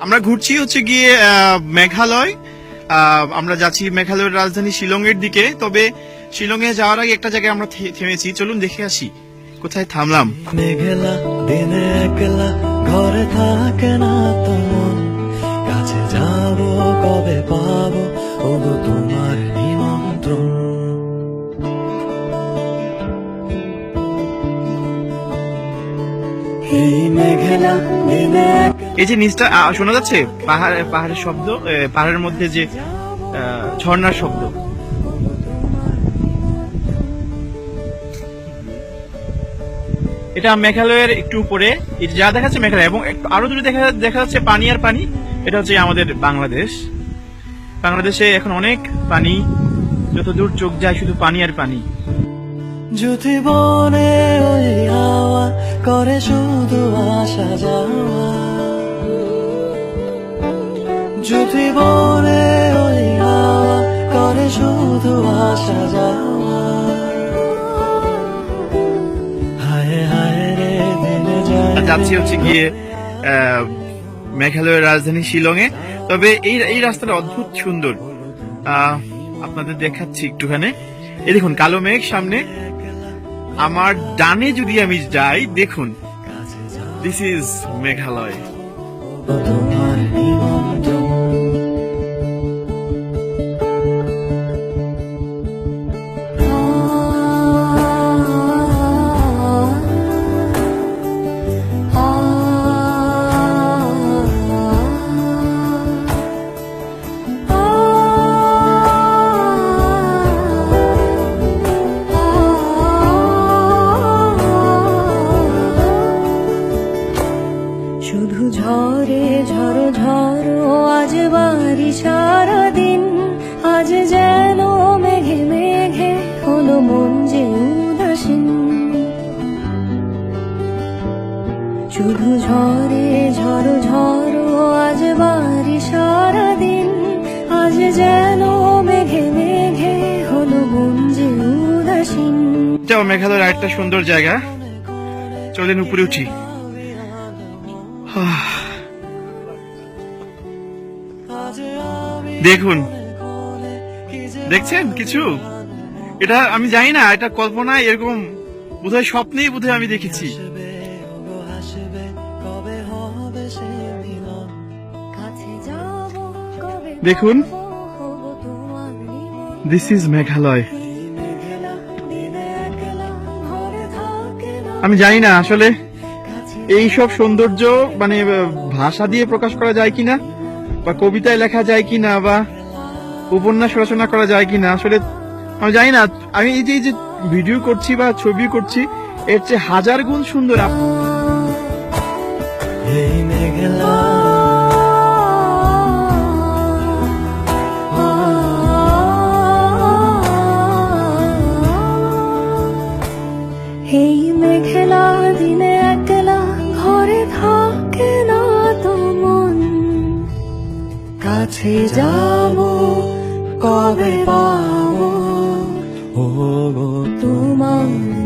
আমরা ঘুরছি হচ্ছে গিয়ে মেঘালয়। আমরা যাচ্ছি মেঘালয়ের রাজধানী শিলংয়ের দিকে। তবে শিলংয়ে যাওয়ার আগে একটা জায়গায় আমরা থেমেছি। চলুন দেখে আসি। কোথায় থামলাম? মেঘেলা, দিনে একলা, ঘরে থাকে না এই যে নিচটা শোনা যাচ্ছে? পাহাড়, পাহাড়ের শব্দ পাহাড়ের মধ্যে যে ঝর্ণার শব্দ। এটা মেঘালয়ের একটু উপরে। যা দেখা যাচ্ছে মেঘালয়, এবং আরও দূরে দেখা দেখা যাচ্ছে পানি আর পানি। এটা হচ্ছে আমাদের বাংলাদেশ। বাংলাদেশে এখন অনেক পানি। যত দূর চোখ যায় শুধু পানি আর পানি। যদি বনে ওই হাওয়া করে শুধু আসা যাওয়া। যদি বনে ওই হাওয়া করে শুধু আসা যাওয়া। হায় হায় যাচ্ছি হচ্ছে গিয়ে মেঘালয়ের রাজধানী শিলংয়ে। তবে এই এই রাস্তাটা অদ্ভুত সুন্দর। আপনাদের দেখাচ্ছি একটুখানি। এই দেখুন, কালো মেঘ সামনে আমার ডানে যদি আমি যাই দেখুন দিস ইজ মেঘালয় সারাদিন আজ যেন মেঘে মেঘে হলো মন যে উদাসীন। শুধু ঝরে ঝড়ো ঝড়ো আজ বাড়ি সারাদিন আজ যেন মেঘে মেঘে হলো মন যে উদাসীন। এটাও মেঘালয়ের আরেকটা সুন্দর জায়গা। চলেন উপরে উঠি। দেখুন। দেখছেন কিছু? এটা আমি জানি না, এটা কল্পনায় এরকম বোধহয় স্বপ্নেই বোধহয় আমি দেখেছি। দেখুন। দিস ইজ মেঘালয় আমি জানি না, আসলে এই সব সৌন্দর্য মানে ভাষা দিয়ে প্রকাশ করা যায় কিনা? বা কবিতায় লেখা যায় কিনা বা উপন্যাস রচনা করা যায় কি না আসলে আমি জানি না। আমি এই যে এই যে ভিডিও করছি বা ছবি করছি, এর চেয়ে হাজার গুণ সুন্দর এই দিনে কাছে যাব কবে পাবো? ও তোমার